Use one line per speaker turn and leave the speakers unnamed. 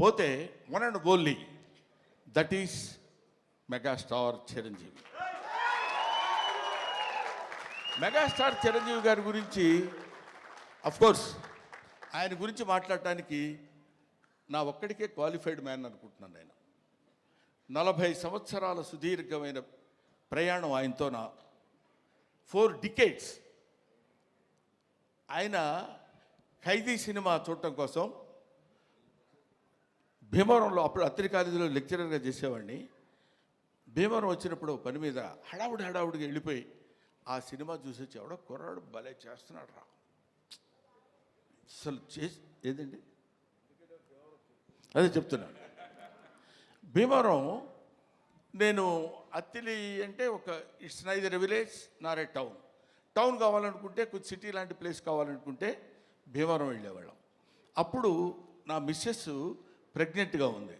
పోతే one and only that is megastar Chiranjeevi. Megastar Chiranjeevi గారి గురించి కోర్స్ ఆయన గురించి మాట్లాడటానికి నా ఒక్కడికే క్వాలిఫైడ్ మ్యాన్ అనుకుంటున్నాను నేను. నలభై సంవత్సరాల సుదీర్ఘమైన ప్రయాణం ఆయనతో నా ఫోర్ డికేట్స్ ఆయన ఖైదీ సినిమా చూడటం కోసం భీమవరంలో అప్పుడు అత్తిరి కాలేజీలో లెక్చరర్గా చేసేవాడిని. భీమవరం వచ్చినప్పుడు పని మీద హడావుడి హడావుడిగా వెళ్ళిపోయి ఆ సినిమా చూసి వచ్చేవాడు కుర్రాడు భలే చేస్తున్నాడు రా. అసలు చేసి ఏదండి? అదే చెప్తున్నాను భీమవరం నేను అత్తిలి అంటే ఒక it's neither village nor town. Town కావాలనుకుంటే కొంచెం సిటీ లాంటి ప్లేస్ కావాలనుకుంటే భీమవరం వెళ్ళేవాళ్ళం. అప్పుడు నా మిస్సెస్ ప్రెగ్నెంట్గా ఉంది.